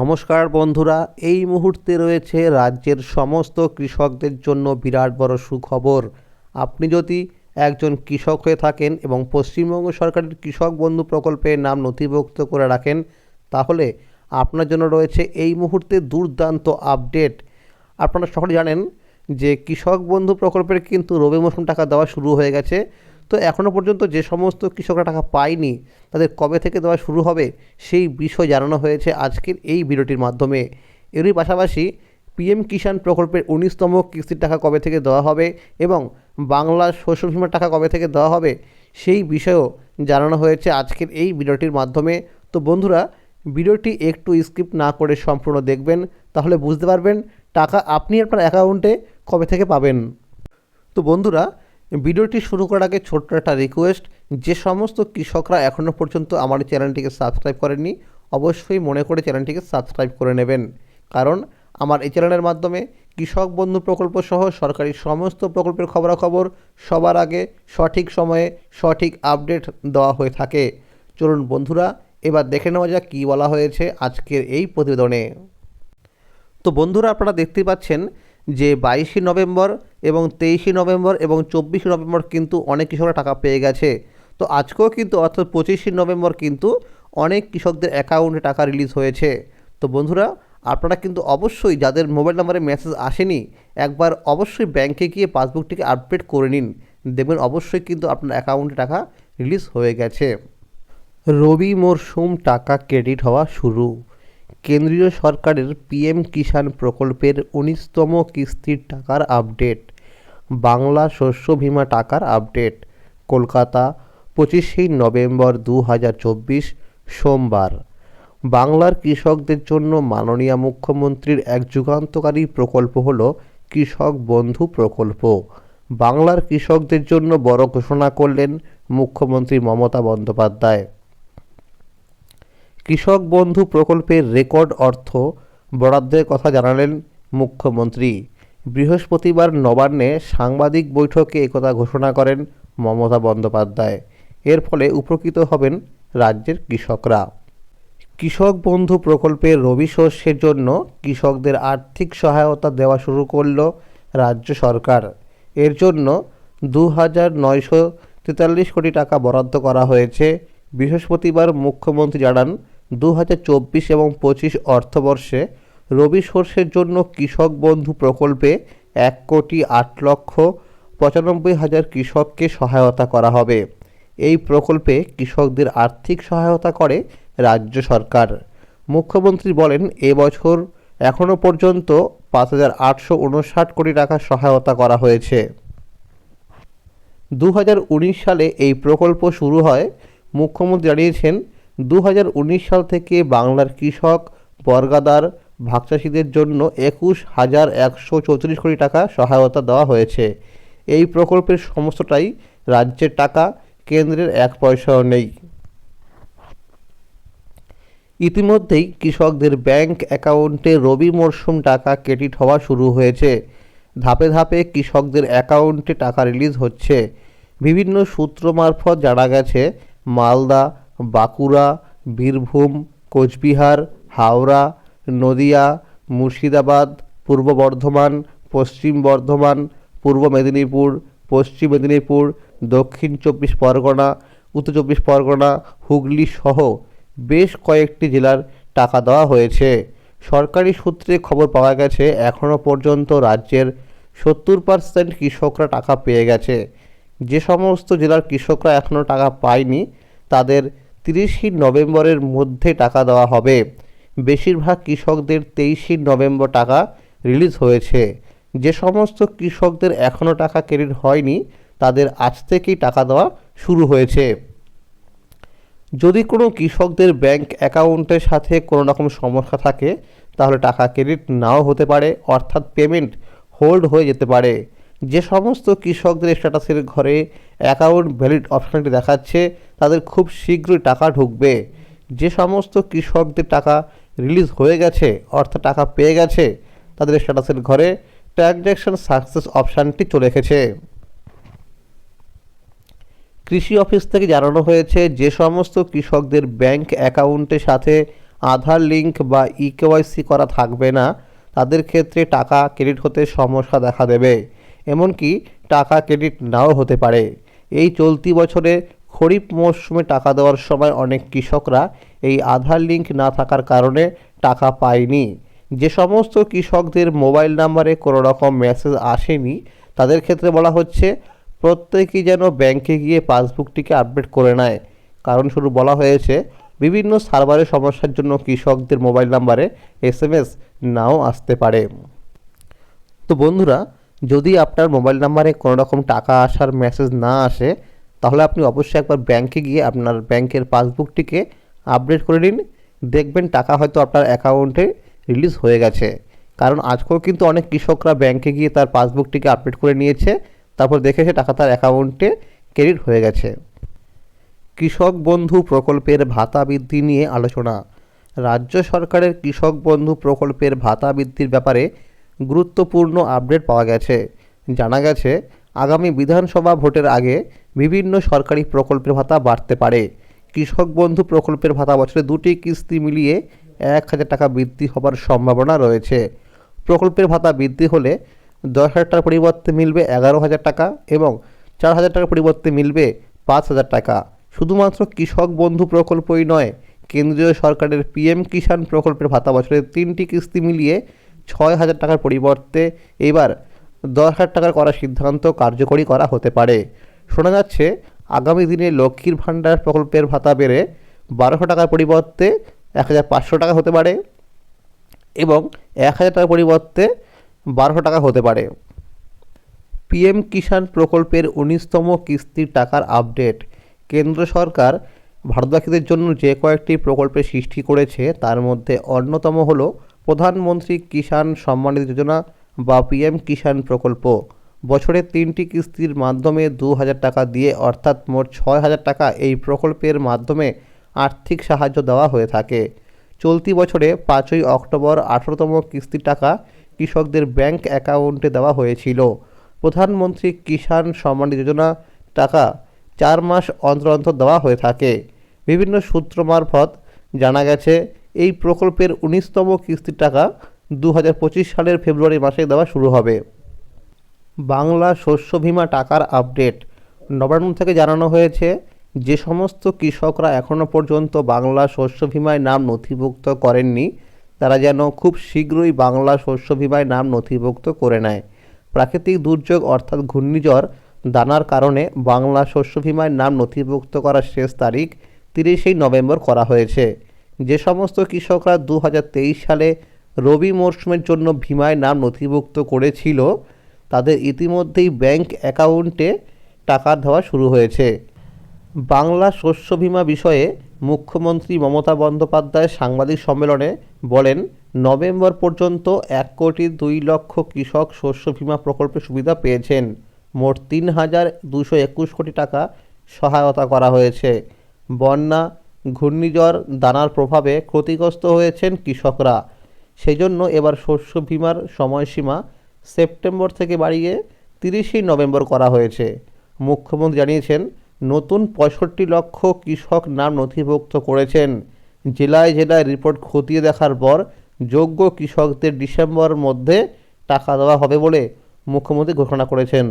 নমস্কার বন্ধুরা, এই মুহূর্তে রয়েছে রাজ্যের সমস্ত কৃষকদের জন্য বিরাট বড় সুখবর। আপনি যদি একজন কৃষক হয়ে থাকেন এবং পশ্চিমবঙ্গ সরকারের কৃষক বন্ধু প্রকল্পের নাম নথিভুক্ত করে রাখেন, তাহলে আপনার জন্য রয়েছে এই মুহূর্তে দুর্দান্ত আপডেট। আপনারা সকলে জানেন যে কৃষক বন্ধু প্রকল্পের কিন্তু রবি মৌসুম টাকা দেওয়া শুরু হয়ে গেছে। তো এখনও পর্যন্ত যে সমস্ত কৃষকরা টাকা পায়নি, তাদের কবে থেকে দেওয়া শুরু হবে সেই বিষয় জানানো হয়েছে আজকের এই ভিডিওটির মাধ্যমে। এরই পাশাপাশি পিএম কিষাণ প্রকল্পের উনিশতম কিস্তির টাকা কবে থেকে দেওয়া হবে এবং বাংলা শস্য বীমার টাকা কবে থেকে দেওয়া হবে সেই বিষয়েও জানানো হয়েছে আজকের এই ভিডিওটির মাধ্যমে। তো বন্ধুরা, ভিডিওটি একটু স্কিপ না করে সম্পূর্ণ দেখবেন, তাহলে বুঝতে পারবেন টাকা আপনি আপনার অ্যাকাউন্টে কবে থেকে পাবেন। তো বন্ধুরা ভিডিওটি শুরু করার আগে ছোট্ট একটা রিকোয়েস্ট যে সমস্ত কৃষকরা এখনও পর্যন্ত আমার চ্যানেলটিকে সাবস্ক্রাইব করেননি, অবশ্যই মনে করে চ্যানেলটিকে সাবস্ক্রাইব করে নেবেন। কারণ আমার এই চ্যানেলের মাধ্যমে কৃষক বন্ধু প্রকল্প সহ সরকারি সমস্ত প্রকল্পের খবরাখবর সবার আগে সঠিক সময়ে সঠিক আপডেট দেওয়া হয়ে থাকে। চলুন বন্ধুরা, এবার দেখে নেওয়া যাক কী বলা হয়েছে আজকের এই প্রতিবেদনে। তো বন্ধুরা, আপনারা দেখতে পাচ্ছেন যে বাইশে নভেম্বর এবং তেইশে নভেম্বর এবং চব্বিশে নভেম্বর কিন্তু অনেক কৃষকরা টাকা পেয়ে গেছে। তো আজকেও কিন্তু অর্থাৎ পঁচিশে নভেম্বর কিন্তু অনেক কৃষকদের অ্যাকাউন্টে টাকা রিলিজ হয়েছে। তো বন্ধুরা, আপনারা কিন্তু অবশ্যই যাদের মোবাইল নাম্বারে মেসেজ আসেনি, একবার অবশ্যই ব্যাংকে গিয়ে পাসবুকটিকে আপডেট করে নিন। দেখবেন অবশ্যই কিন্তু আপনার অ্যাকাউন্টে টাকা রিলিজ হয়ে গেছে। রবি মরশুম টাকা ক্রেডিট হওয়া শুরু। কেন্দ্রীয় সরকারের পিএম কিষাণ প্রকল্পের উনিশতম কিস্তির টাকার আপডেট। বাংলা শস্য বীমা টাকার আপডেট, কলকাতা, পঁচিশে নভেম্বর দু হাজার চব্বিশ, সোমবার। বাংলার কৃষকদের জন্য মাননীয় মুখ্যমন্ত্রীর এক যুগান্তকারী প্রকল্প হল কৃষক বন্ধু প্রকল্প। বাংলার কৃষকদের জন্য বড় ঘোষণা করলেন মুখ্যমন্ত্রী মমতা বন্দ্যোপাধ্যায়। কৃষক বন্ধু প্রকল্পের রেকর্ড অর্থ বরাদ্দের কথা জানালেন মুখ্যমন্ত্রী। বৃহস্পতিবার নবান্নে সাংবাদিক বৈঠকে একথা ঘোষণা করেন মমতা বন্দ্যোপাধ্যায়। এর ফলে উপকৃত হবেন রাজ্যের কৃষকরা। কৃষক বন্ধু প্রকল্পের রবি শস্যের জন্য কৃষকদের আর্থিক সহায়তা দেওয়া শুরু করল রাজ্য সরকার। এর জন্য দু হাজার নয়শো তেতাল্লিশ কোটি টাকা বরাদ্দ করা হয়েছে। বৃহস্পতিবার মুখ্যমন্ত্রী জানান দু হাজার চব্বিশ এবং পঁচিশ অর্থবর্ষে রবি শস্যের জন্য কৃষক বন্ধু প্রকল্পে এক কোটি আট লক্ষ পঁচানব্বই হাজার কৃষককে সহায়তা করা হবে। এই প্রকল্পে কৃষকদের আর্থিক সহায়তা করে রাজ্য সরকার। মুখ্যমন্ত্রী বলেন এবছর এখনও পর্যন্ত পাঁচ হাজার আটশো উনষাট কোটি টাকা সহায়তা করা হয়েছে। দু হাজার উনিশ সালে এই প্রকল্প শুরু হয়। মুখ্যমন্ত্রী জানিয়েছেন দু হাজার উনিশ সাল থেকে বাংলার কৃষক, বর্গাদার ভাগচাষীদের জন্য একুশ হাজার একশো চৌত্রিশ কোটি টাকা সহায়তা দেওয়া হয়েছে। এই প্রকল্পের সমস্তটাই রাজ্যের টাকা, কেন্দ্রের এক পয়সাও নেই। ইতিমধ্যেই কৃষকদের ব্যাংক অ্যাকাউন্টে রবি মরশুম টাকা ক্রেডিট হওয়া শুরু হয়েছে। ধাপে ধাপে কৃষকদের অ্যাকাউন্টে টাকা রিলিজ হচ্ছে। বিভিন্ন সূত্র মারফত জানা গেছে, মালদা, বাঁকুড়া, বীরভূম, কোচবিহার, হাওড়া নদিয়া, মুর্শিদাবাদ, পূর্ব বর্ধমান, পশ্চিম বর্ধমান, পূর্ব মেদিনীপুর, পশ্চিম মেদিনীপুর, দক্ষিণ চব্বিশ পরগনা, উত্তর চব্বিশ পরগনা, হুগলি সহ বেশ কয়েকটি জেলার টাকা দেওয়া হয়েছে। সরকারি সূত্রে খবর পাওয়া গেছে এখনও পর্যন্ত রাজ্যের সত্তর পার্সেন্ট কৃষকরা টাকা পেয়ে গেছে। যে সমস্ত জেলার কৃষকরা এখনও টাকা পায়নি, তাদের তিরিশে নভেম্বরের মধ্যে টাকা দেওয়া হবে। বেশিরভাগ কৃষকদের তেইশে নভেম্বর টাকা রিলিজ হয়েছে। যে সমস্ত কৃষকদের এখনও টাকা ক্রেডিট হয়নি, তাদের আজ থেকেই টাকা দেওয়া শুরু হয়েছে। যদি কোনো কৃষকদের ব্যাংক অ্যাকাউন্টের সাথে কোনো রকম সমস্যা থাকে, তাহলে টাকা ক্রেডিট নাও হতে পারে, অর্থাৎ পেমেন্ট হোল্ড হয়ে যেতে পারে। যে সমস্ত কৃষকদের স্ট্যাটাসের ঘরে অ্যাকাউন্ট ভ্যালিড অপশানটি দেখাচ্ছে, তাদের খুব শীঘ্রই টাকা ঢুকবে। যে সমস্ত কৃষকদের টাকা রিলিজ হয়ে গেছে অর্থাৎ টাকা পেয়ে গেছে, তাদের স্ট্যাটাসের ঘরে ট্রানজ্যাকশন সাকসেস অপশানটি চলে এসেছে। কৃষি অফিস থেকে জানানো হয়েছে, যে সমস্ত কৃষকদের ব্যাংক অ্যাকাউন্টের সাথে আধার লিঙ্ক বা ই কেওয়াইসি করা থাকবে না, তাদের ক্ষেত্রে টাকা ক্রেডিট হতে সমস্যা দেখা দেবে, এমনকি টাকা ক্রেডিট নাও হতে পারে। এই চলতি বছরে খরিফ মরশুমে টাকা দেওয়ার সময় অনেক কৃষকরা এই আধার লিঙ্ক না থাকার কারণে টাকা পায়নি। যে সমস্ত কৃষকদের মোবাইল নাম্বারে কোনো রকম মেসেজ আসেনি, তাদের ক্ষেত্রে বলা হচ্ছে, প্রত্যেকেই যেন ব্যাংকে গিয়ে পাসবুকটিকে আপডেট করে নেয়। কারণ শুরু বলা হয়েছে, বিভিন্ন সার্ভারের সমস্যার জন্য কৃষকদের মোবাইল নাম্বারে এস নাও আসতে পারে। তো বন্ধুরা, যদি আপনার মোবাইল নাম্বারে কোনো রকম টাকা আসার মেসেজ না আসে, তাহলে আপনি অবশ্যই একবার ব্যাংকে গিয়ে আপনার ব্যাংকের পাসবুকটিকে আপডেট করে নিন। দেখবেন টাকা হয়তো আপনার অ্যাকাউন্টে রিলিজ হয়ে গেছে। কারণ আজকেও কিন্তু অনেক কৃষকরা ব্যাংকে গিয়ে তার পাসবুকটিকে আপডেট করে নিয়েছে। তারপর দেখেছে টাকা তার অ্যাকাউন্টে ক্রেডিট হয়ে গেছে। কৃষক বন্ধু প্রকল্পের ভাতা বৃদ্ধি নিয়ে আলোচনা। রাজ্য সরকারের কৃষক বন্ধু প্রকল্পের ভাতা বৃদ্ধির ব্যাপারে গুরুত্বপূর্ণ আপডেট পাওয়া গেছে। জানা গেছে, আগামী বিধানসভা ভোটের আগে বিভিন্ন সরকারি প্রকল্পের ভাতা বাড়তে পারে। কৃষক বন্ধু প্রকল্পের ভাতা বছরে দুটি কিস্তি মিলিয়ে এক হাজার টাকা বৃদ্ধি হবার সম্ভাবনা রয়েছে। প্রকল্পের ভাতা বৃদ্ধি হলে দশ হাজার টাকার পরিবর্তে মিলবে এগারো হাজার টাকা এবং চার হাজার টাকার পরিবর্তে মিলবে পাঁচ হাজার টাকা। শুধুমাত্র কৃষক বন্ধু প্রকল্পই নয়, কেন্দ্রীয় সরকারের পিএম কিষাণ প্রকল্পের ভাতা বছরের তিনটি কিস্তি মিলিয়ে ছয় হাজার টাকার পরিবর্তে এবার দশ হাজার টাকার করার সিদ্ধান্ত কার্যকরী করা হতে পারে। শোনা যাচ্ছে আগামী দিনে লক্ষ্মীর ভাণ্ডার প্রকল্পের ভাতা বেড়ে বারোশো টাকার পরিবর্তে এক হাজার পাঁচশো টাকা হতে পারে এবং এক হাজার টাকার পরিবর্তে বারোশো টাকা হতে পারে। পিএম কিষাণ প্রকল্পের উনিশতম কিস্তির টাকার আপডেট। কেন্দ্র সরকার ভারতবাসীদের জন্য যে কয়েকটি প্রকল্পের সৃষ্টি করেছে, তার মধ্যে অন্যতম হল প্রধানমন্ত্রী কিষাণ সম্মানিত যোজনা বা পিএম কিষাণ প্রকল্প। বছরে তিনটি কিস্তির মাধ্যমে দু হাজার টাকা দিয়ে, অর্থাৎ মোট ছয় হাজার টাকা এই প্রকল্পের মাধ্যমে আর্থিক সাহায্য দেওয়া হয়ে থাকে। চলতি বছরে পাঁচই অক্টোবর আঠেরোতম কিস্তির টাকা কৃষকদের ব্যাংক অ্যাকাউন্টে দেওয়া হয়েছিল। প্রধানমন্ত্রী কিষাণ সম্মান যোজনা টাকা চার মাস অন্তর অন্তর দেওয়া হয়ে থাকে। বিভিন্ন সূত্র মারফত জানা গেছে, এই প্রকল্পের উনিশতম কিস্তির টাকা দু হাজার পঁচিশ সালের ফেব্রুয়ারি মাসে দেওয়া শুরু হবে। বাংলা শস্য বীমা টাকার আপডেট। নবান্ন থেকে জানানো হয়েছে, যে সমস্ত কৃষকরা এখনও পর্যন্ত বাংলা শস্য বীমায় নাম নথিভুক্ত করেননি, তারা যেন খুব শীঘ্রই বাংলা শস্য বীমায় নাম নথিভুক্ত করে নেয়। প্রাকৃতিক দুর্যোগ অর্থাৎ ঘূর্ণিঝড় দানার কারণে বাংলা শস্য বীমায় নাম নথিভুক্ত করার শেষ তারিখ তিরিশেই নভেম্বর করা হয়েছে। যে সমস্ত কৃষকরা দু হাজার তেইশ সালে রবি মরশুমের জন্য বীমায় নাম নথিভুক্ত করেছিল তাদের ইতিমধ্যেই ব্যাংক অ্যাকাউন্টে টাকা দেওয়া শুরু হয়েছে। বাংলা শস্য বিমা বিষয়ে মুখ্যমন্ত্রী মমতা বন্দ্যোপাধ্যায় সাংবাদিক সম্মেলনে বলেন, নভেম্বর পর্যন্ত এক কোটি দুই লক্ষ কৃষক শস্য বীমা প্রকল্পের সুবিধা পেয়েছেন। মোট তিন হাজার দুশো একুশ কোটি টাকা সহায়তা করা হয়েছে। বন্যা, ঘূর্ণিঝড়, দানার প্রভাবে ক্ষতিগ্রস্ত হয়েছেন কৃষকরা। সেজন্য এবার শস্য বিমার সময়সীমা সেপ্টেম্বর থেকে বাড়িয়ে তিরিশে নভেম্বর করা হয়েছে। মুখ্যমন্ত্রী জানিয়েছেন, নতুন পঁয়ষট্টি লক্ষ কৃষক নাম নথিভুক্ত করেছেন। জেলায় জেলায় রিপোর্ট খতিয়ে দেখার পর যোগ্য কৃষকদের ডিসেম্বর মধ্যে টাকা দেওয়া হবে বলে মুখ্যমন্ত্রী ঘোষণা করেছেন।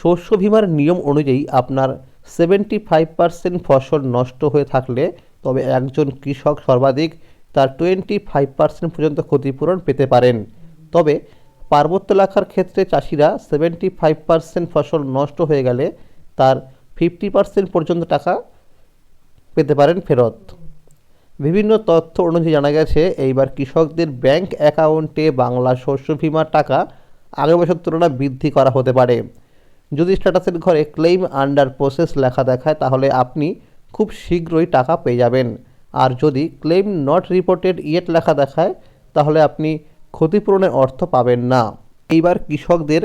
শস্য বীমার নিয়ম অনুযায়ী আপনার সেভেন্টি ফাইভ পার্সেন্ট ফসল নষ্ট হয়ে থাকলে তবে একজন কৃষক সর্বাধিক তার টোয়েন্টি ফাইভ পার্সেন্ট পর্যন্ত ক্ষতিপূরণ পেতে পারেন। তবে পার্বত্য এলাকার ক্ষেত্রে চাষিরা সেভেন্টি ফাইভ পার্সেন্ট ফসল নষ্ট হয়ে গেলে তার ফিফটি পার্সেন্ট পর্যন্ত টাকা পেতে পারেন ফেরত। বিভিন্ন তথ্য অনুযায়ী জানা গেছে, এইবার কৃষকদের ব্যাংক অ্যাকাউন্টে বাংলা শস্য বীমার টাকা আগের বছর তুলনায় বৃদ্ধি করা হতে পারে। যদি স্ট্যাটাসের ঘরে ক্লেইম আন্ডার প্রসেস লেখা দেখায়, তাহলে আপনি খুব শীঘ্রই টাকা পেয়ে যাবেন। আর যদি ক্লেইম নট রিপোর্টেড ইয়েট লেখা দেখায়, তাহলে আপনি ক্ষতিপূরণের অর্থ পাবেন না। এইবার কৃষকদের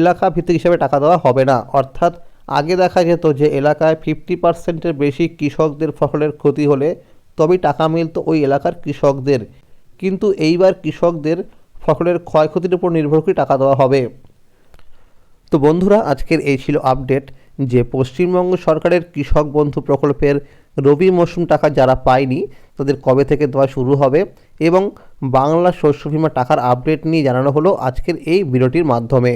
এলাকা ভিত্তিক হিসাবে টাকা দেওয়া হবে না। অর্থাৎ আগে দেখা যেত যে এলাকায় ফিফটি পার্সেন্টের বেশি কৃষকদের ফসলের ক্ষতি হলে তবেই টাকা মিলত ওই এলাকার কৃষকদের। কিন্তু এইবার কৃষকদের ফসলের ক্ষয়ক্ষতির উপর নির্ভর করে টাকা দেওয়া হবে। তো বন্ধুরা, আজকের এই ছিল আপডেট যে পশ্চিমবঙ্গ সরকারের কৃষক বন্ধু প্রকল্পের রবি মরশুম টাকা যারা পায়নি তাদের কবে থেকে দেওয়া শুরু হবে এবং বাংলা শস্য বিমা টাকার আপডেট নিয়ে জানানো হলো আজকের এই ভিডিওটির মাধ্যমে।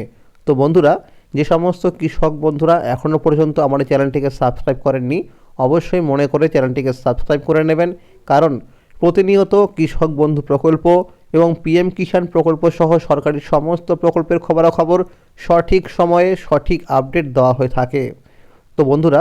তো বন্ধুরা, যে সমস্ত কৃষক বন্ধুরা এখনও পর্যন্ত আমার চ্যানেলটিকে সাবস্ক্রাইব করেননি, অবশ্যই মনে করে চ্যানেলটিকে সাবস্ক্রাইব করে নেবেন। কারণ প্রতিনিয়ত কৃষক বন্ধু প্রকল্প এবং পিএম কিষাণ প্রকল্প সহ সরকারি সমস্ত প্রকল্পের খবরাখবর সঠিক সময়ে সঠিক আপডেট দেওয়া হয়ে থাকে। তো বন্ধুরা